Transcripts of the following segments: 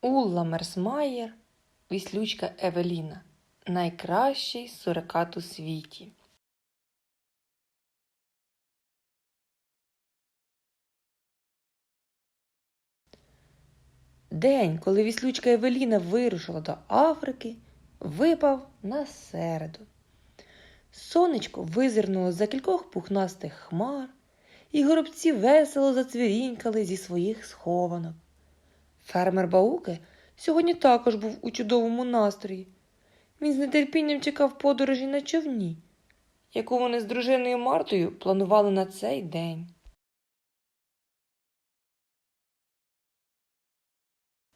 Улла Мерсмаєр, віслючка Евеліна, найкращий сурикат у світі. День, коли віслючка Евеліна вирушила до Африки, випав на середу. Сонечко визирнуло за кількох пухнастих хмар, і горобці весело зацвірінькали зі своїх схованок. Фермер Бауке сьогодні також був у чудовому настрої. Він з нетерпінням чекав подорожі на човні, яку вони з дружиною Мартою планували на цей день.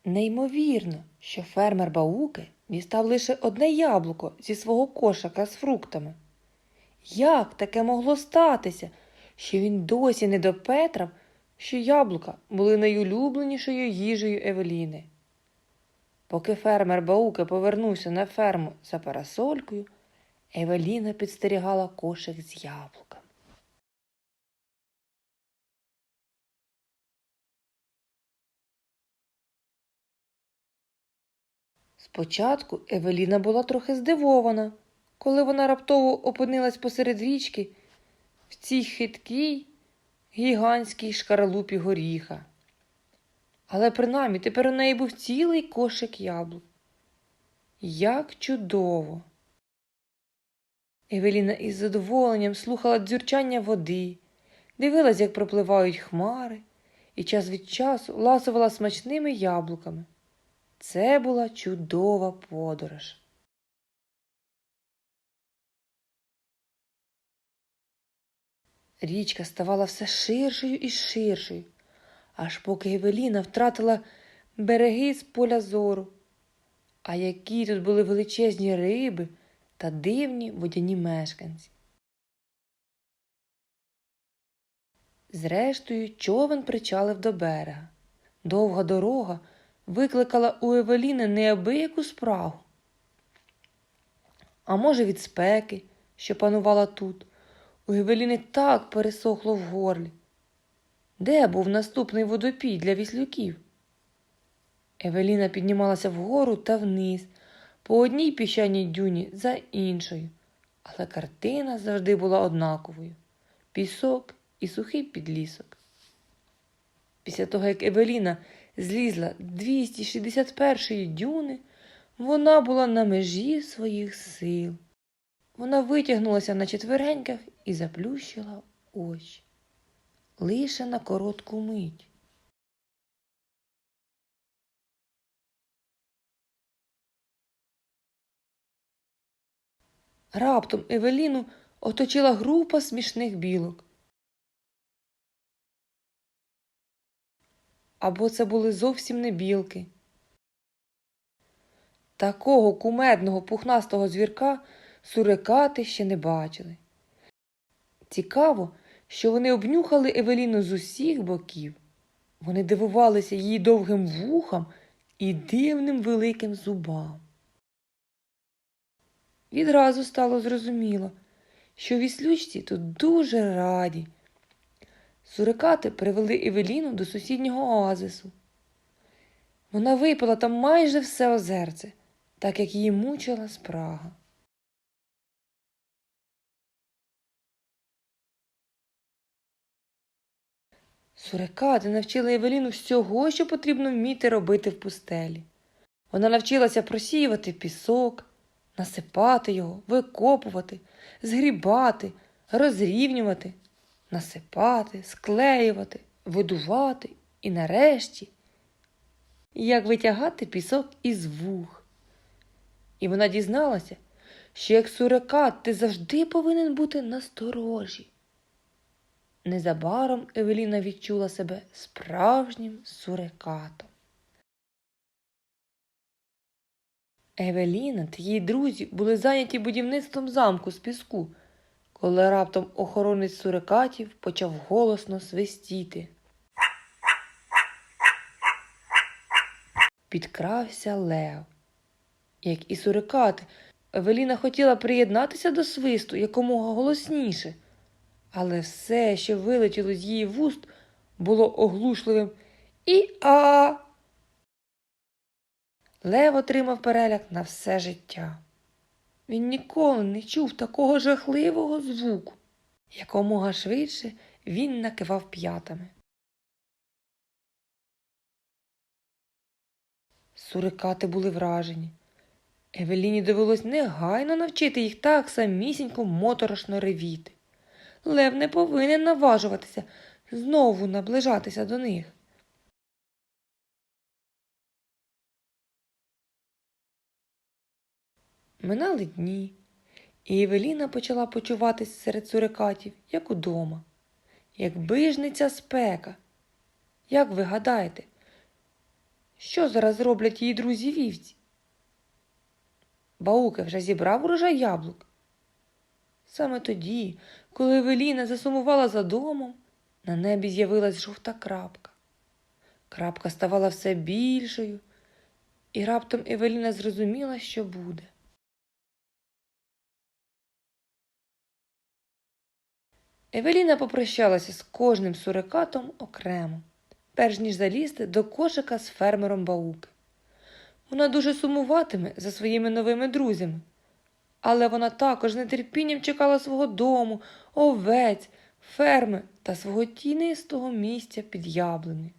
Неймовірно, що фермер Бауке дістав лише одне яблуко зі свого кошика з фруктами. Як таке могло статися, що він досі не допетрав, що яблука були найулюбленішою їжею Евеліни? Поки фермер Бауке повернувся на ферму за парасолькою, Евеліна підстерігала кошик з яблуками. Спочатку Евеліна була трохи здивована, коли вона раптово опинилась посеред річки в цій хиткій гігантській шкаралупі горіха. Але принаймні тепер у неї був цілий кошик яблук. Як чудово! Евеліна із задоволенням слухала дзюрчання води, дивилась, як пропливають хмари, і час від часу ласувала смачними яблуками. Це була чудова подорож. Річка ставала все ширшою і ширшою, аж поки Евеліна втратила береги з поля зору. А які тут були величезні риби та дивні водяні мешканці. Зрештою, човен причалив до берега. Довга дорога викликала у Евеліни неабияку спрагу. А може, від спеки, що панувала тут, у Евеліни так пересохло в горлі. Де був наступний водопій для віслюків? Евеліна піднімалася вгору та вниз, по одній піщаній дюні за іншою, але картина завжди була однаковою пісок і сухий підлісок. Після того, як Евеліна злізла 261-ї дюни, вона була на межі своїх сил. Вона витягнулася на четвереньках і заплющила очі. Лише на коротку мить. Раптом Евеліну оточила група смішних білок. Або це були зовсім не білки. Такого кумедного пухнастого звірка сурикати ще не бачили. Цікаво, що вони обнюхали Евеліну з усіх боків. Вони дивувалися її довгим вухам і дивним великим зубам. Відразу стало зрозуміло, що віслючці тут дуже раді. Сурикати привели Евеліну до сусіднього оазису. Вона випила там майже все озерце, так як її мучила спрага. Сурикати навчили Евеліну всього, що потрібно вміти робити в пустелі. Вона навчилася просіювати пісок, насипати його, викопувати, згрібати, розрівнювати, насипати, склеювати, видувати і нарешті, як витягати пісок із вух. І вона дізналася, що як сурикат ти завжди повинен бути насторожі. Незабаром Евеліна відчула себе справжнім сурикатом. Евеліна та її друзі були зайняті будівництвом замку з піску, коли раптом охоронець сурикатів почав голосно свистіти. Підкрався Лев. Як і сурикати, Евеліна хотіла приєднатися до свисту якомога голосніше, але все, що вилетіло з її вуст, було оглушливим і а. Лев отримав переляк на все життя. Він ніколи не чув такого жахливого звуку. Якомога швидше він накивав п'ятами. Сурикати були вражені. Евеліні довелось негайно навчити їх так самісінько моторошно ревіти. Лев не повинен наважуватися знову наближатися до них. Минали дні, і Евеліна почала почуватись серед сурикатів, як удома. Якби ж не ця спека. Як ви гадаєте, що зараз роблять її друзі вівці? Бауки вже зібрав урожай яблук. Саме тоді, коли Евеліна засумувала за домом, на небі з'явилась жовта крапка. Крапка ставала все більшою, і раптом Евеліна зрозуміла, що буде. Евеліна попрощалася з кожним сурикатом окремо, перш ніж залізти до кошика з фермером Бауки. Вона дуже сумуватиме за своїми новими друзями, але вона також з нетерпінням чекала свого дому, овець, ферми та свого тінистого місця під яблуни.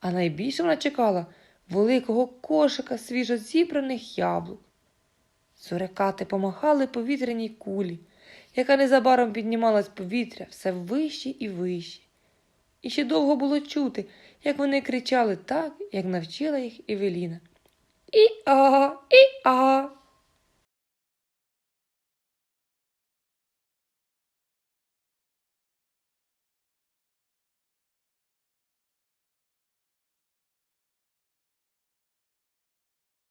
А найбільше вона чекала великого кошика свіжо зібраних яблук. Сурикати помахали повітряній кулі, яка незабаром піднімалась повітря все вище і вище. І ще довго було чути, як вони кричали так, як навчила їх Евеліна. І-а, і-а.